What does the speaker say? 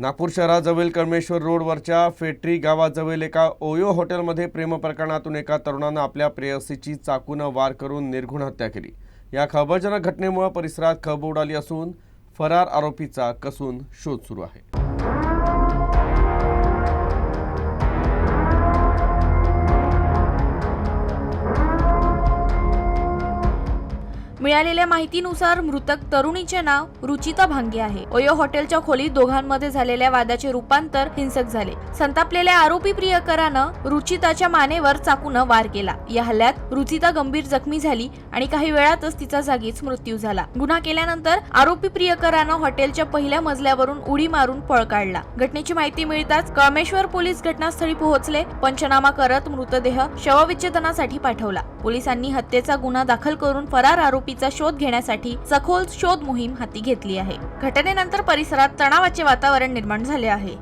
नागपूर शहराजवळील कळमेश्वर रोडवरच्या फेट्री गावाजवळील एका ओयो हॉटेलमध्ये प्रेमप्रकरणातून एका तरुणानं आपल्या प्रेयसीची चाकूनं वार करून निर्घुण हत्या केली. या खबरजनक घटनेमुळे परिसरात खब उडाली असून फरार आरोपीचा कसून शोध सुरू आहे. मिळालेल्या माहितीनुसार मृतक तरुणीचे नाव रुचिता भांगे आहे. ओयो हॉटेलच्या खोलीत दोघांमध्ये झालेल्या वादाचे रूपांतर हिंसक झाले. संतापलेल्या आरोपी प्रियकरानं रुचिताच्या मानेवर चाकूनं वार केला. या हल्ल्यात रुचिता गंभीर जखमी झाली आणि काही वेळातच तिचा जागीच मृत्यू झाला. गुन्हा केल्यानंतर आरोपी प्रियकरानं हॉटेलच्या पहिल्या मजल्यावरून उडी मारून पळ काढला. घटनेची माहिती मिळताच कळमेश्वर पोलीस घटनास्थळी पोहोचले. पंचनामा करत मृतदेह शवविच्छेदनासाठी पाठवला. पोलिसांनी हत्येचा गुन्हा दाखल करून फरार आरोपीचा शोध घेण्यासाठी सखोल शोध मोहीम हाती घेतली आहे. घटनेनंतर परिसरात तणावाचे वातावरण निर्माण झाले आहे.